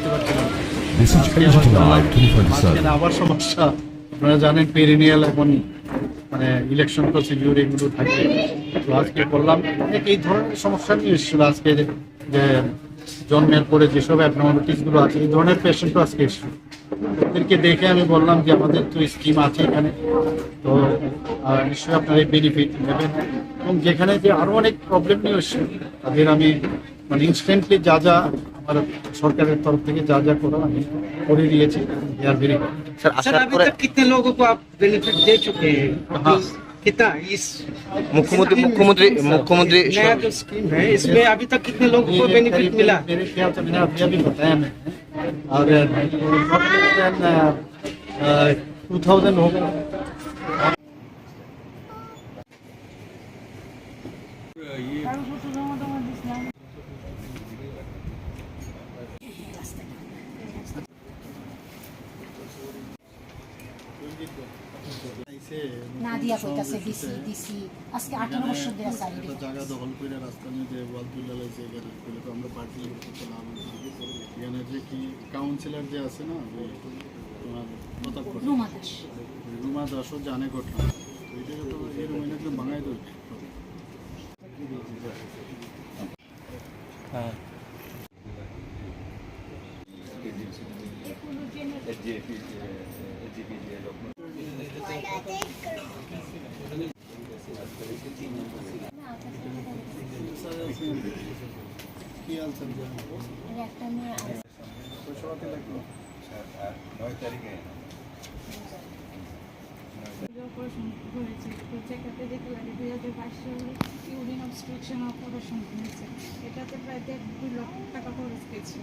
বুঝতে পারছিলাম আবার Digital শুনলাম, Live 24/7 মাঝখানে আবার সমস্যা আপনারা জানেন পেরিনিয়াল এখন মানে ইলেকশন প্রসিডিউর এগুলো থাকে। তো আজকে বললাম এই ধরনের সমস্যা নিয়ে এসেছিল আজকে যে জন্মের পরে যেসব আছে এই ধরনের পেশেন্টও আজকে এসেছিল। ওদেরকে দেখে আমি বললাম যে আমাদের তো স্কিম আছে এখানে। তো নিশ্চয়ই আপনারা এই বেনিফিট নেবেন। এবং যেখানে যে আরও অনেক প্রবলেম নিয়ে এসছে তাদের আমি মানে ইনস্ট্যান্টলি যা যা আমার সরকারের তরফ থেকে যা যা করা আমি করে দিয়েছি they are very sir sir আসার अभी পরে तक कितने लोगों को आप बेनिफिट दे चुके हैं हाँ। कितना इस मुख्यमंत्री स्कीम में? मुख्यमंत्री मुख्यमंत्री नया जो स्कीम है इसमें अभी तक कितने लोगों को बेनिफिट मिला मेरे ख्याल से मैंने अभी अभी बताया मैंने और टू थाउजेंड हो गए নাদিয়া কইতাছে দিছি দিছি আজকে আঠারো বছর ধরে চাই একটা জায়গা দখল করে রাস্তা নিয়ে যে ওয়াল তুলে লাইছে এখানে বলে তো আমরা পার্টি করতে লাভ এখানে যে কি কাউন্সিলর যে আছে না যে তোমার কোটা, রুমা দাস। রুমা দাসও জানে ঘটনা এটা তো এরকম একদম ভাঙাই আছে পয়সা অপারেশন হয়েছে। অপারেশন হয়েছে এটাতে প্রায় দেড় দুই লক্ষ টাকা খরচ গেছে